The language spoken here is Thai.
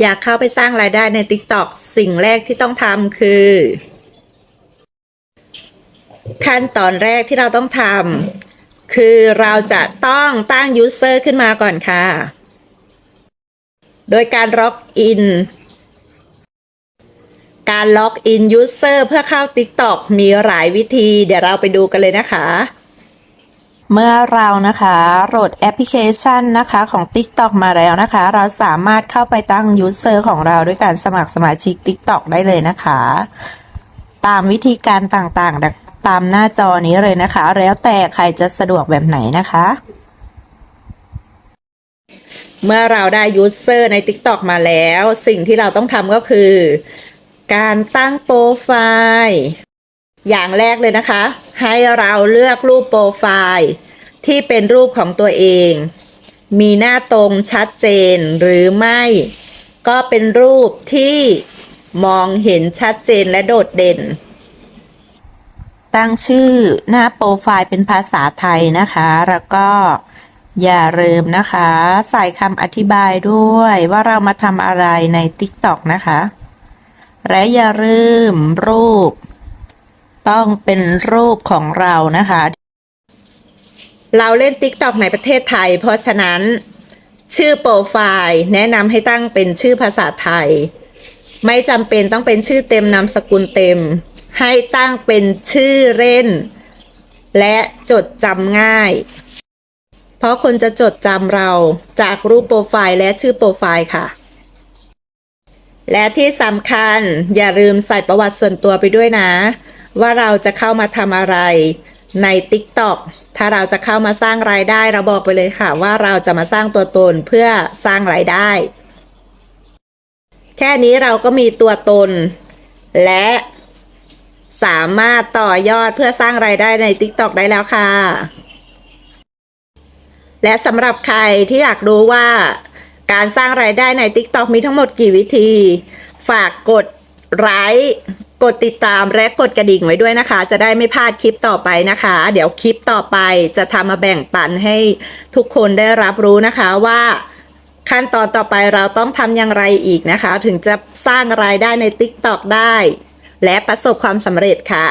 อยากเข้าไปสร้างรายได้ใน TikTok สิ่งแรกที่ต้องทำคือ ขั้นตอนแรกที่เราต้องทำคือเราจะต้องตั้ง User ขึ้นมาก่อนค่ะ โดยการล็อกอิน การล็อกอิน User เพื่อเข้า TikTok มีหลายวิธี เดี๋ยวเราไปดูกันเลยนะคะ เมื่อเรานะคะโหลดแอปพลิเคชันนะคะของ TikTok มาแล้วนะคะ เราสามารถเข้าไปตั้ง User ของเราด้วยการสมัครสมาชิก TikTok ได้เลยนะคะ ตามวิธีการต่างๆ ตามหน้าจอนี้เลยนะคะ แล้วแต่ใครจะสะดวกแบบไหนนะคะ เมื่อเราได้ User ใน TikTok มาแล้ว สิ่งที่เราต้องทำก็คือ การตั้งโปรไฟล์ อย่างแรกเลยนะคะ ให้เราเลือกรูปโปรไฟล์ที่เป็นรูปของตัวเอง มีหน้าตรงชัดเจนหรือไม่ ก็เป็นรูปที่มองเห็นชัดเจนและโดดเด่น ตั้งชื่อหน้าโปรไฟล์เป็นภาษาไทยนะคะ แล้วก็อย่าลืมนะคะ ใส่คำอธิบายด้วยว่าเรามาทำอะไรใน TikTok นะคะ และอย่าลืมรูป ต้องเป็นรูปของเรานะคะ เราเล่น TikTok ในประเทศไทย เพราะฉะนั้นชื่อโปรไฟล์แนะนำให้ตั้งเป็นชื่อภาษาไทย ไม่จำเป็นต้องเป็นชื่อเต็มนามสกุลเต็ม ให้ตั้งเป็นชื่อเล่น และจดจำง่าย เพราะคนจะจดจำเราจากรูปโปรไฟล์และชื่อโปรไฟล์ค่ะ และที่สำคัญอย่าลืมใส่ประวัติส่วนตัวไปด้วยนะ ว่าเราจะเข้ามาทำอะไรใน TikTok ถ้าเราจะเข้ามาสร้างรายได้เราบอกไปเลยค่ะ ว่าเราจะมาสร้างตัวตนเพื่อสร้างรายได้ แค่นี้เราก็มีตัวตน และสามารถต่อยอดเพื่อสร้างรายได้ใน TikTok ได้แล้วค่ะ และสำหรับใครที่อยากรู้ว่าการสร้างรายได้ใน TikTok มีทั้งหมดกี่วิธี ฝากกดไลค์ กดติดตามและกดกระดิ่งไว้ด้วยนะคะ จะได้ไม่พลาดคลิปต่อไปนะคะ เดี๋ยวคลิปต่อไปจะทำมาแบ่งปันให้ทุกคนได้รับรู้นะคะว่าขั้นตอนต่อไปเราต้องทำอย่างไรอีกนะคะ ถึงจะสร้างรายได้ใน TikTok ได้ และประสบความสำเร็จค่ะ